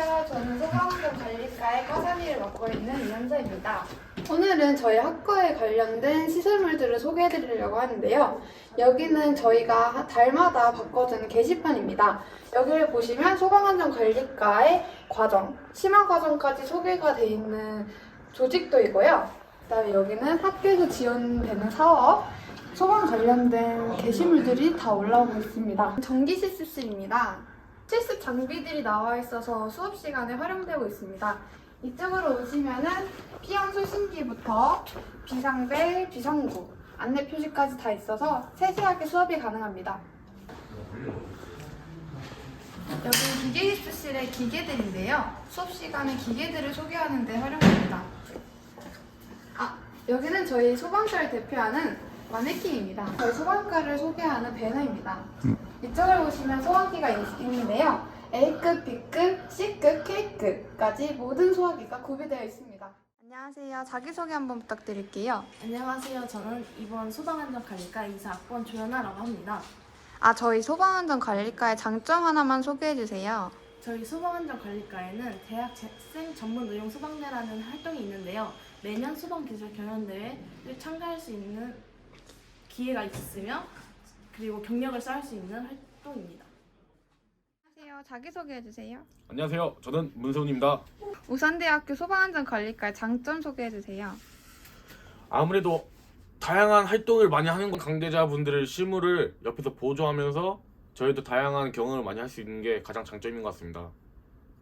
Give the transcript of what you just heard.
안녕하세요. 저는 소강동 관리과의 과사미를 맡고 있는 이현서입니다. 오늘은 저희 학과에 관련된 시설물들을 소개해드리려고 하는데요. 여기는 저희가 달마다 바꿔주는 게시판입니다. 여기를 보시면 소방안전 관리과의 과정, 심화 과정까지 소개가 돼 있는 조직도이고요. 그다음에 여기는 학교에서 지원되는 사업, 소방 관련된 게시물들이 다 올라오고 있습니다. 전기시스입니다. 실습 장비들이 나와 있어서 수업 시간에 활용되고 있습니다. 이쪽으로 오시면은 피연 수신기부터 비상벨, 비상구, 안내 표시까지 다 있어서 세세하게 수업이 가능합니다. 여기 기계 실습실의 기계들인데요. 수업 시간에 기계들을 소개하는 데 활용됩니다. 아, 여기는 저희 소방서를 대표하는 마네킹입니다. 저희 소방과를 소개하는 배너입니다. 이쪽을 보시면 소화기가 있- 있는데요. A급, B급, C급, K급까지 모든 소화기가 구비되어 있습니다. 안녕하세요. 자기소개 한번 부탁드릴게요. 안녕하세요. 저는 이번 소방안전관리과 이사 학번 조연아라고 합니다. 아, 저희 소방안전관리과의 장점 하나만 소개해주세요. 저희 소방안전관리과에는 대학생 전문 의용 소방대라는 활동이 있는데요. 매년 소방기술 경연대회를 참가할 수 있는 기회가 있으며 그리고 경력을 쌓을 수 있는 활동입니다. 안녕하세요. 자기소개해 주세요. 안녕하세요. 저는 문세훈입니다. 우산대학교 소방안전 관리과의 장점 소개해 주세요. 아무래도 다양한 활동을 많이 하는 관계자분들의 실무를 옆에서 보조하면서 저희도 다양한 경험을 많이 할 수 있는 게 가장 장점인 것 같습니다.